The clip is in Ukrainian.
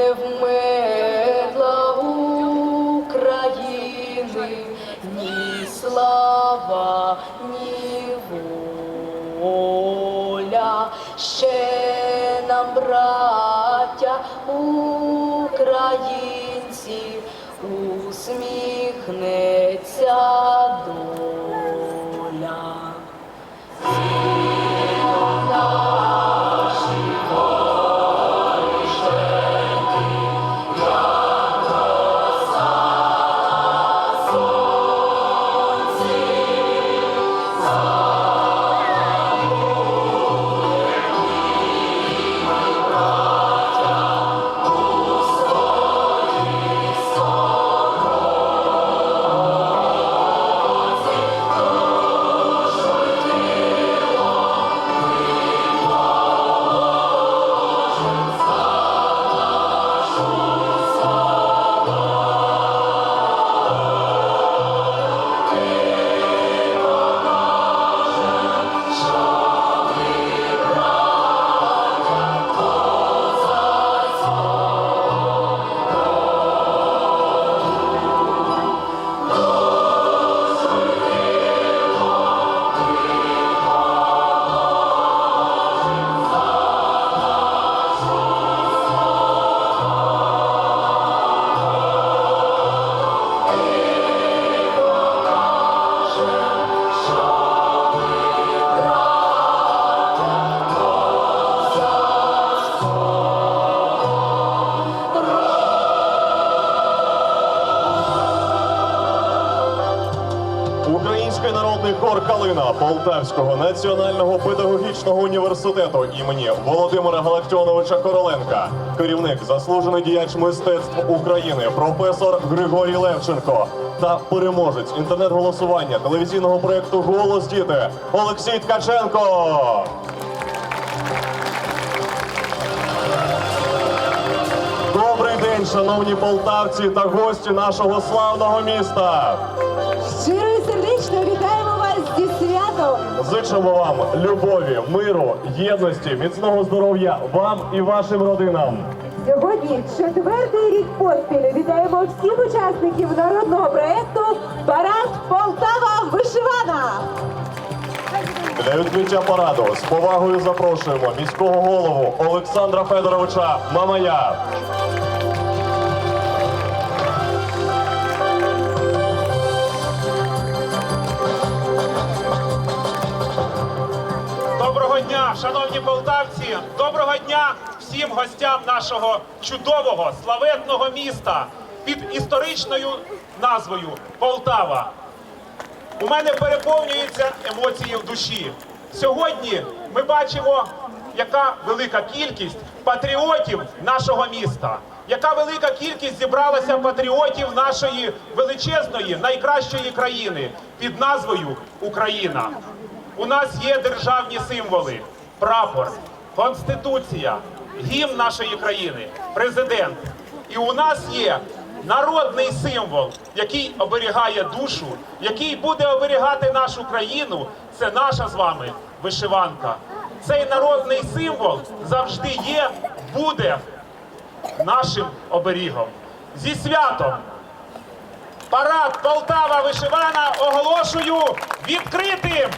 не вмерла України, ні слава, ні воля. Ще нам, браття українці, усміхнеться. Український народний хор Калина Полтавського національного педагогічного університету імені Володимира Галактіоновича Короленка, керівник, заслужений діяч мистецтв України, професор Григорій Левченко та переможець інтернет-голосування телевізійного проєкту Голос діти Олексій Ткаченко. Добрий день, шановні полтавці та гості нашого славного міста. Зичимо вам любові, миру, єдності, міцного здоров'я вам і вашим родинам. Сьогодні четвертий рік поспіль вітаємо всіх учасників народного проєкту Парад Полтава Вишивана! Для відкриття параду з повагою запрошуємо міського голову Олександра Федоровича Мамая. Дня, шановні полтавці! Доброго дня всім гостям нашого чудового славетного міста під історичною назвою Полтава. У мене переповнюються емоції в душі. Сьогодні ми бачимо, яка велика кількість патріотів нашого міста, яка велика кількість зібралася патріотів нашої величезної, найкращої країни під назвою Україна. У нас є державні символи: прапор, конституція, гімн нашої країни, президент. І у нас є народний символ, який оберігає душу, який буде оберігати нашу країну. Це наша з вами вишиванка. Цей народний символ завжди є, буде нашим оберігом. Зі святом! Парад Полтава вишивана оголошую відкритим!